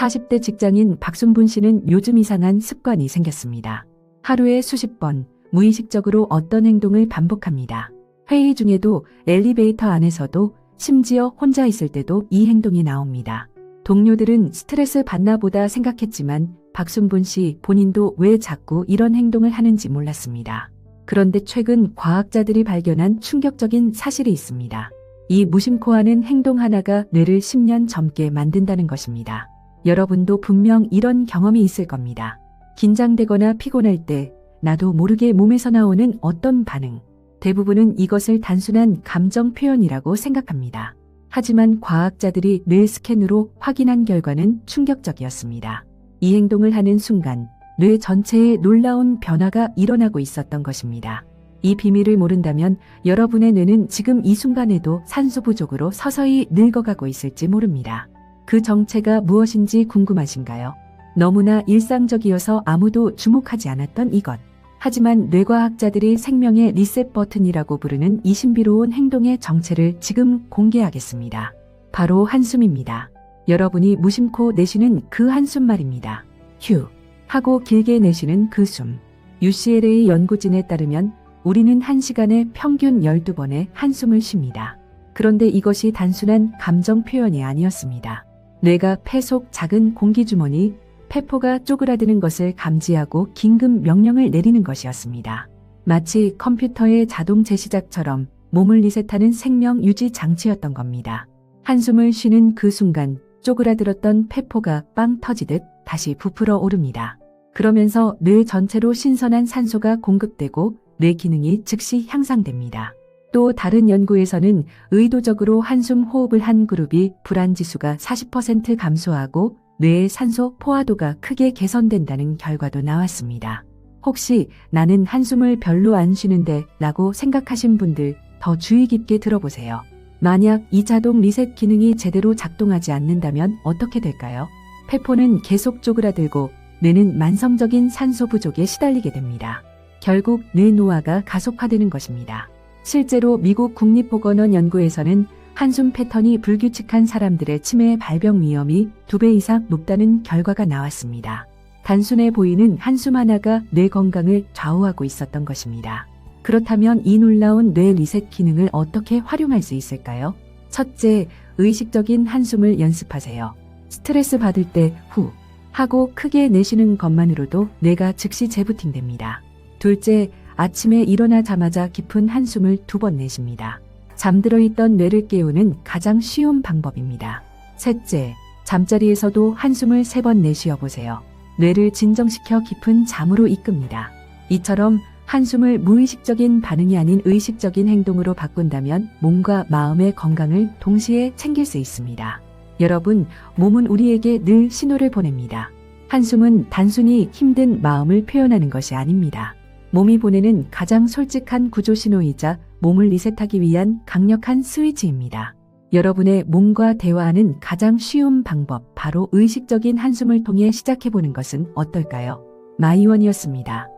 40대 직장인 박순분 씨는 요즘 이상한 습관이 생겼습니다. 하루에 수십 번 무의식적으로 어떤 행동을 반복합니다. 회의 중에도 엘리베이터 안에서도 심지어 혼자 있을 때도 이 행동이 나옵니다. 동료들은 스트레스 받나 보다 생각했지만 박순분 씨 본인도 왜 자꾸 이런 행동을 하는지 몰랐습니다. 그런데 최근 과학자들이 발견한 충격적인 사실이 있습니다. 이 무심코 하는 행동 하나가 뇌를 10년 젊게 만든다는 것입니다. 여러분도 분명 이런 경험이 있을 겁니다. 긴장되거나 피곤할 때 나도 모르게 몸에서 나오는 어떤 반응. 대부분은 이것을 단순한 감정 표현이라고 생각합니다. 하지만 과학자들이 뇌 스캔으로 확인한 결과는 충격적이었습니다. 이 행동을 하는 순간 뇌 전체에 놀라운 변화가 일어나고 있었던 것입니다. 이 비밀을 모른다면 여러분의 뇌는 지금 이 순간에도 산소 부족으로 서서히 늙어가고 있을지 모릅니다. 그 정체가 무엇인지 궁금하신가요? 너무나 일상적이어서 아무도 주목하지 않았던 이것. 하지만 뇌과학자들이 생명의 리셋 버튼이라고 부르는 이 신비로운 행동의 정체를 지금 공개하겠습니다. 바로 한숨입니다. 여러분이 무심코 내쉬는 그 한숨 말입니다. 휴. 하고 길게 내쉬는 그 숨. UCLA 연구진에 따르면 우리는 한 시간에 평균 12번의 한숨을 쉽니다. 그런데 이것이 단순한 감정 표현이 아니었습니다. 뇌가 폐 속 작은 공기주머니, 폐포가 쪼그라드는 것을 감지하고 긴급 명령을 내리는 것이었습니다. 마치 컴퓨터의 자동 재시작처럼 몸을 리셋하는 생명 유지 장치였던 겁니다. 한숨을 쉬는 그 순간 쪼그라들었던 폐포가 빵 터지듯 다시 부풀어 오릅니다. 그러면서 뇌 전체로 신선한 산소가 공급되고 뇌 기능이 즉시 향상됩니다. 또 다른 연구에서는 의도적으로 한숨 호흡을 한 그룹이 불안 지수가 40% 감소하고 뇌의 산소 포화도가 크게 개선된다는 결과도 나왔습니다. 혹시 나는 한숨을 별로 안 쉬는데 라고 생각하신 분들 더 주의 깊게 들어보세요. 만약 이 자동 리셋 기능이 제대로 작동하지 않는다면 어떻게 될까요? 폐포는 계속 쪼그라들고 뇌는 만성적인 산소 부족에 시달리게 됩니다. 결국 뇌 노화가 가속화되는 것입니다. 실제로 미국 국립보건원 연구에서는 한숨 패턴이 불규칙한 사람들의 치매 발병 위험이 두 배 이상 높다는 결과가 나왔습니다. 단순해 보이는 한숨 하나가 뇌 건강을 좌우하고 있었던 것입니다. 그렇다면 이 놀라운 뇌 리셋 기능을 어떻게 활용할 수 있을까요? 첫째, 의식적인 한숨을 연습하세요. 스트레스 받을 때 후 하고 크게 내쉬는 것만으로도 뇌가 즉시 재부팅됩니다. 둘째, 아침에 일어나자마자 깊은 한숨을 두 번 내쉽니다. 잠들어 있던 뇌를 깨우는 가장 쉬운 방법입니다. 셋째, 잠자리에서도 한숨을 세 번 내쉬어 보세요. 뇌를 진정시켜 깊은 잠으로 이끕니다. 이처럼 한숨을 무의식적인 반응이 아닌 의식적인 행동으로 바꾼다면 몸과 마음의 건강을 동시에 챙길 수 있습니다. 여러분, 몸은 우리에게 늘 신호를 보냅니다. 한숨은 단순히 힘든 마음을 표현하는 것이 아닙니다. 몸이 보내는 가장 솔직한 구조 신호이자 몸을 리셋하기 위한 강력한 스위치입니다. 여러분의 몸과 대화하는 가장 쉬운 방법, 바로 의식적인 한숨을 통해 시작해보는 것은 어떨까요? 마이원이었습니다.